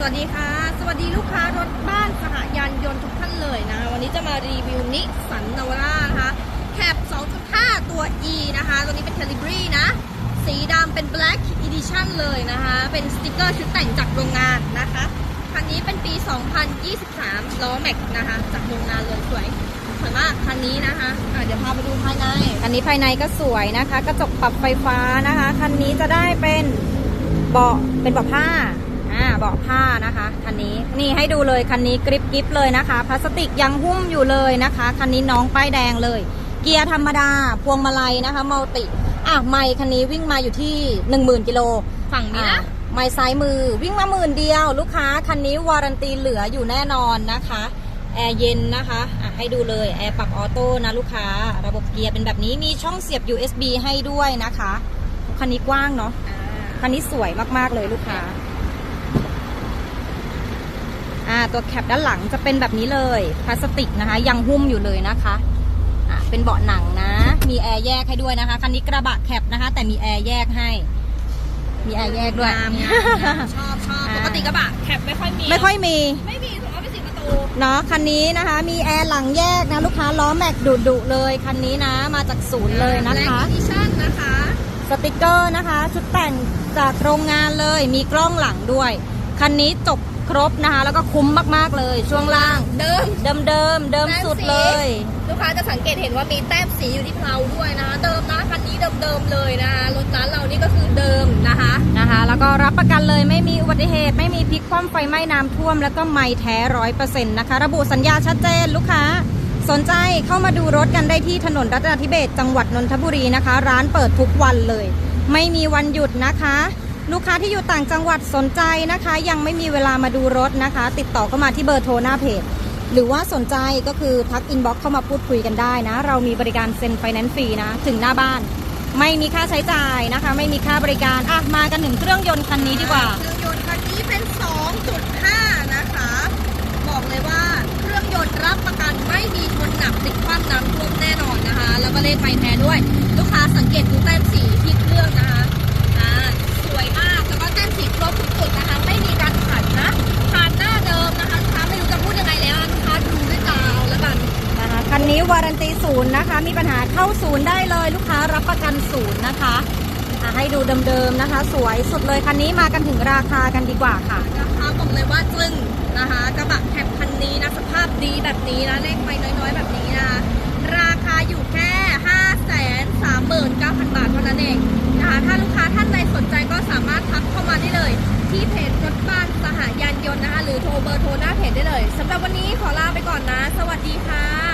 สวัสดีค่ะ สวัสดีลูกค้ารถบ้านสหยานยนต์ทุกท่านเลยนะ วันนี้จะมารีวิวนิสสันนาวร่านะคะแคป 2.5 ตัว E นะคะ ตัวนี้เป็น c a l i b r y นะ สีดำเป็น Black Edition เลยนะคะ เป็นสติกเกอร์ชุดแต่งจากโรงงานนะคะ คันนี้เป็นปี 2023 ล้อแม็กนะคะ จากโรงงานเลยสวยสวยมากคันนี้นะคะะเดี๋ยวพาไปดูภายใน คันนี้ภายในก็สวยนะคะ กระจกปรับไฟฟ้านะคะ คันนี้จะได้เป็นเบาะเป็นเบาะผ้า เบาะผ้านะคะคันนี้นี่ให้ดูเลยคันนี้กริบกริบเลยนะคะ พลาสติกยังหุ้มอยู่เลยนะคะคันนี้น้องป้ายแดงเลย เกียร์ธรรมดา พวงมาลัยนะคะมัลติอะไม่คันนี้วิ่งมาอยู่ที่ 10,000กิโลฝั่งนี้นะอะไม่ซ้ายมือวิ่งมาหมื่นเดียว ลูกค้าคันนี้วารันตีเหลืออยู่แน่นอนนะคะแอร์เย็นนะคะอะให้ดูเลยแอร์ปรับออโต้นะลูกค้า ระบบเกียร์เป็นแบบนี้มีช่องเสียบ USB ให้ด้วยนะคะคันนี้กว้างเนาะอ่าคันนี้สวยมากๆเลยลูกค้า อ่าตัวแคปด้านหลังจะเป็นแบบนี้เลยพลาสติกนะคะ ยังหุ้มอยู่เลยนะคะอะเป็นเบาะหนังนะ มีแอร์แยกให้ด้วยนะคะคันนี้กระบะแคปนะคะ แต่มีแอร์แยกให้ มีแอร์แยกด้วย งามงามงามชอบชอบอ่าปกติกระบะแคปไม่ค่อยมี ไม่ค่อยมี ไม่มีถูกเอาไปสิบประตู เนาะคันนี้นะคะ มีแอร์หลังแยกนะลูกค้าล้อแม็กดุดุๆเลยคันนี้นะ มาจากศูนย์เลยนะคะ Black Edition นะคะ สติกเกอร์นะคะ ชุดแต่งจากโรงงานเลยมีกล้องหลังด้วย คันนี้จบ ครบนะคะ แล้วก็คุ้มมากๆเลย ช่วงล่าง เดิม เดิมเดิมๆเดิมสุดเลย ลูกค้าจะสังเกตเห็นว่ามีแต้มสีอยู่ที่เพลาด้วยนะคะ เดิมนะคันนี้เดิมๆเลยนะคะรถร้านเรานี่ก็คือเดิมนะคะนะคะ แล้วก็รับประกันเลยไม่มีอุบัติเหตุ ไม่มีพลิกคว่ำไฟไหม้น้ำท่วม แล้วก็ไม่แท้ร้อยเปอร์เซ็นต์นะคะ ระบุสัญญาชัดเจนลูกค้าสนใจเข้ามาดูรถกันได้ที่ถนนรัตนทิเบศจังหวัดนนทบุรีนะคะ ร้านเปิดทุกวันเลย ไม่มีวันหยุดนะคะ ลูกค้าที่อยู่ต่างจังหวัดสนใจนะคะ ยังไม่มีเวลามาดูรถนะคะ ติดต่อเข้ามาที่เบอร์โทรหน้าเพจ หรือว่าสนใจก็คือทักอินบ็อกซ์เข้ามาพูดคุยกันได้นะ เรามีบริการเซ็นไฟแนนซ์ฟรีนะ ถึงหน้าบ้าน ไม่มีค่าใช้จ่ายนะคะ ไม่มีค่าบริการอะมากันถึงเครื่องยนต์คันนี้ดีกว่า เครื่องยนต์คันนี้เป็น 2.5 นะคะ บอกเลยว่าเครื่องยนต์รับประกันไม่มีชนหนักติดคว่ำน้ำท่วมแน่นอนนะคะ แล้วก็เลขไฟแท้ด้วย ลูกค้าสังเกตดูแต้มสีที่ วารันตีศูนย์นะคะ มีปัญหาเข้าศูนย์ได้เลยลูกค้ารับประกันศูนย์นะคะให้ดูเดิมๆนะคะ สวยสุดเลยคันนี้มากันถึงราคากันดีกว่าค่ะราคาบอกเลยว่าจึ้งนะคะกระบะแคปคันนี้นะสภาพดีแบบนี้นะเลขไปน้อยๆ แบบนี้นะคะราคาอยู่แค่5 3 9 0 0 0บาทเท่านั้นเองนะคะถ้าลูกค้าท่านใดสนใจก็สามารถทักเข้ามาได้เลย ที่เพจรถบ้านสหยานยนต์นะคะหรือโทรเบอร์โทรหน้าเพจได้เลยสำหรับวันนี้ขอลาไปก่อนนะ สวัสดีค่ะ